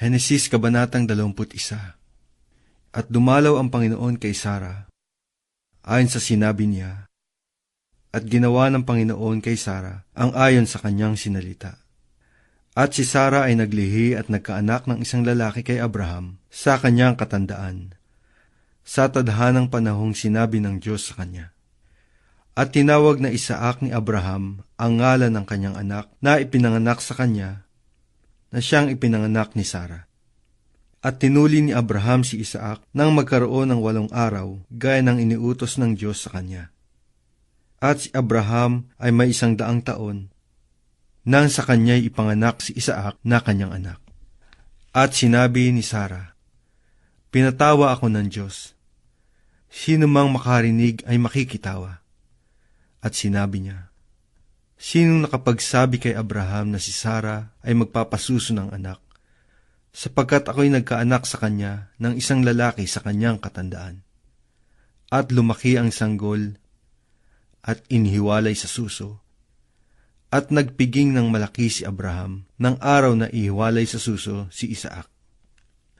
Henesis Kabanatang 21 At dumalaw ang Panginoon kay Sara, ayon sa sinabi niya, at ginawa ng Panginoon kay Sara ang ayon sa kanyang sinalita. At si Sara ay naglihi at nagkaanak ng isang lalaki kay Abraham sa kanyang katandaan, sa tadhanang panahong sinabi ng Diyos sa kanya. At tinawag na Isaak ni Abraham ang ngalan ng kanyang anak na ipinanganak sa kanya na siyang ipinanganak ni Sara. At tinuli ni Abraham si Isaac nang magkaroon ng walong araw gaya ng iniutos ng Diyos sa kanya. At si Abraham ay may isang daang taon nang sa kanya'y ipanganak si Isaac na kanyang anak. At sinabi ni Sara, Pinatawa ako ng Diyos. Sino mang makarinig ay makikitawa. At sinabi niya, Sinong nakapagsabi kay Abraham na si Sara ay magpapasuso ng anak? Sapagkat ako'y nagkaanak sa kanya ng isang lalaki sa kanyang katandaan. At lumaki ang sanggol at inhiwalay sa suso. At nagpiging ng malaki si Abraham ng araw na ihiwalay sa suso si Isaac.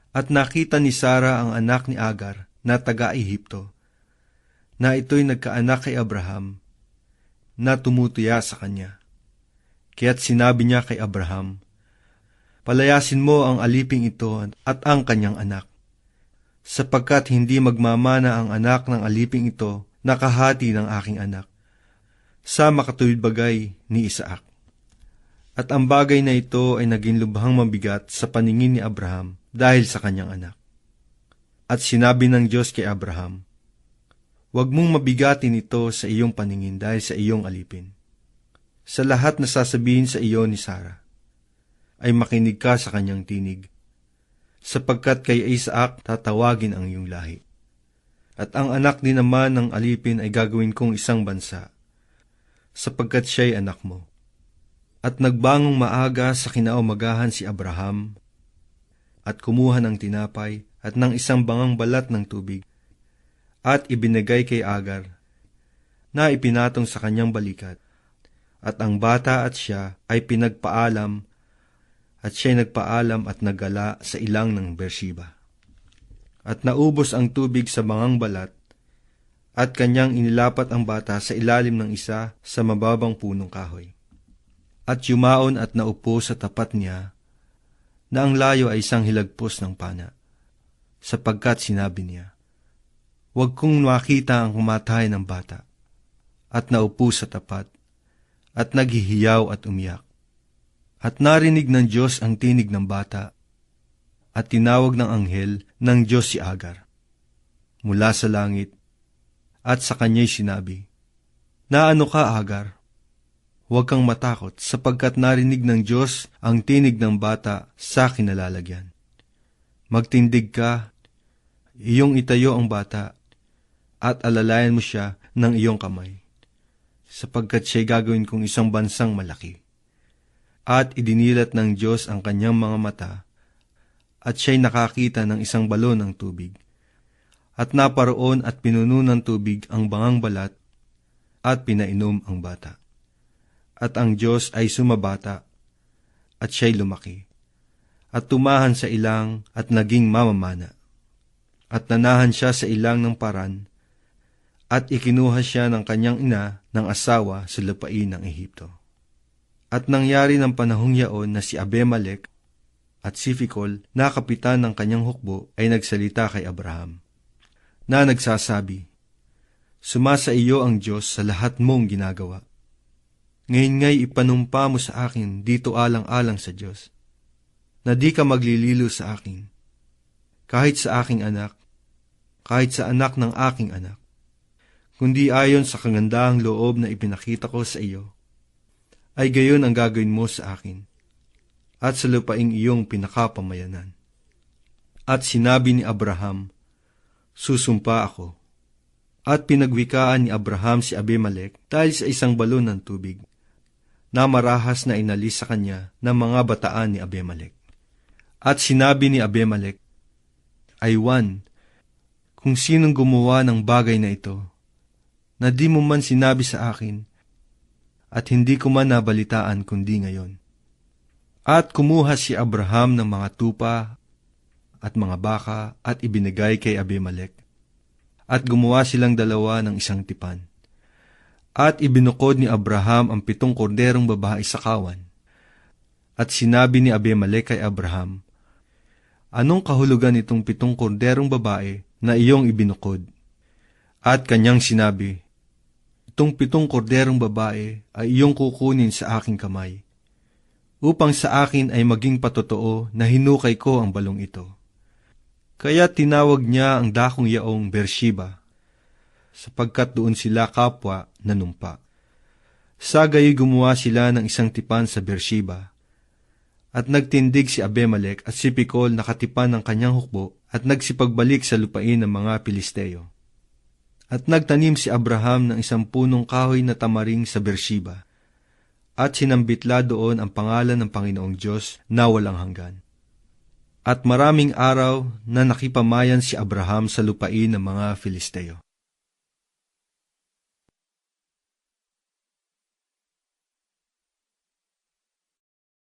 At nakita ni Sara ang anak ni Agar na taga-Ehipto, na ito'y nagkaanak kay Abraham na tumutuya sa kanya. Kaya't sinabi niya kay Abraham, Palayasin mo ang aliping ito at ang kanyang anak, sapagkat hindi magmamana ang anak ng aliping ito nakahati ng aking anak, sa makatuwid bagay ni Isaac. At ang bagay na ito ay naging lubhang mabigat sa paningin ni Abraham dahil sa kanyang anak. At sinabi ng Diyos kay Abraham, Huwag mong mabigatin ito sa iyong paningin dahil sa iyong alipin. Sa lahat na sasabihin sa iyo ni Sara, ay makinig ka sa kanyang tinig, sapagkat kay Isaac tatawagin ang iyong lahi. At ang anak din naman ng alipin ay gagawin kong isang bansa, sapagkat siya'y anak mo. At nagbangong maaga sa kinaumagahan si Abraham, at kumuha ng tinapay at ng isang bangang balat ng tubig, at ibinigay kay Agar, na ipinatong sa kanyang balikat. At ang bata at siya ay pinagpaalam, at siya'y nagpaalam at nagala sa ilang ng Beersheba. At naubos ang tubig sa bangang balat, at kanyang inilapat ang bata sa ilalim ng isa sa mababang punong kahoy. At yumaon at naupo sa tapat niya, na ang layo ay isang hilagpos ng pana, sapagkat sinabi niya, Huwag kong makita ang kumatay ng bata, at naupo sa tapat, at naghihiyaw at umiyak. At narinig ng Diyos ang tinig ng bata, at tinawag ng anghel ng Diyos si Agar, mula sa langit, at sa kanya'y sinabi, Naano ka, Agar? Huwag kang matakot, sapagkat narinig ng Diyos ang tinig ng bata sa kinalalagyan. Magtindig ka, iyong itayo ang bata, at alalayan mo siya ng iyong kamay, sapagkat siya'y gagawin kong isang bansang malaki. At idinilat ng Diyos ang kanyang mga mata, at siya'y nakakita ng isang balon ng tubig. At naparoon at pinuno ng tubig ang bangang balat, at pinainom ang bata. At ang Diyos ay sumabata, at siya'y lumaki, at tumahan sa ilang at naging mamamana. At nanahan siya sa ilang ng paran, at ikinuha siya ng kanyang ina ng asawa sa lupain ng Ehipto. At nangyari ng panahong yaon na si Abimelech at si Fikol na kapitan ng kanyang hukbo ay nagsalita kay Abraham, na nagsasabi, Sumasa iyo ang Diyos sa lahat mong ginagawa. Ngayon nga'y ipanumpa mo sa akin dito alang-alang sa Diyos, na di ka maglililo sa akin, kahit sa aking anak, kahit sa anak ng aking anak kundi ayon sa kagandahang loob na ipinakita ko sa iyo, ay gayon ang gagawin mo sa akin, at sa lupaing iyong pinakapamayanan. At sinabi ni Abraham, Susumpa ako. At pinagwikaan ni Abraham si Abimelech dahil sa isang balon ng tubig, na marahas na inalis sa kanya ng mga bataan ni Abimelech. At sinabi ni Abimelech, Aywan, kung sinong gumawa ng bagay na ito, na di mo man sinabi sa akin, at hindi ko man nabalitaan kundi ngayon. At kumuha si Abraham ng mga tupa at mga baka at ibinigay kay Abimelech. At gumawa silang dalawa ng isang tipan. At ibinukod ni Abraham ang pitong korderong babae sa kawan. At sinabi ni Abimelech kay Abraham, Anong kahulugan itong pitong korderong babae na iyong ibinukod? At kanyang sinabi, Itong pitong korderong babae ay iyong kukunin sa aking kamay, upang sa akin ay maging patotoo na hinukay ko ang balong ito. Kaya tinawag niya ang dakong yaong Beersheba, sapagkat doon sila kapwa nanumpa. Sa gayoy gumawa sila ng isang tipan sa Beersheba, at nagtindig si Abimelech at si Pikol nakatipan ng kanyang hukbo at nagsipagbalik sa lupain ng mga Pilisteo. At nagtanim si Abraham ng isang punong kahoy na tamaring sa Beersheba, at sinambitla doon ang pangalan ng Panginoong Diyos na walang hanggan. At maraming araw na nakipamayan si Abraham sa lupain ng mga Filisteo.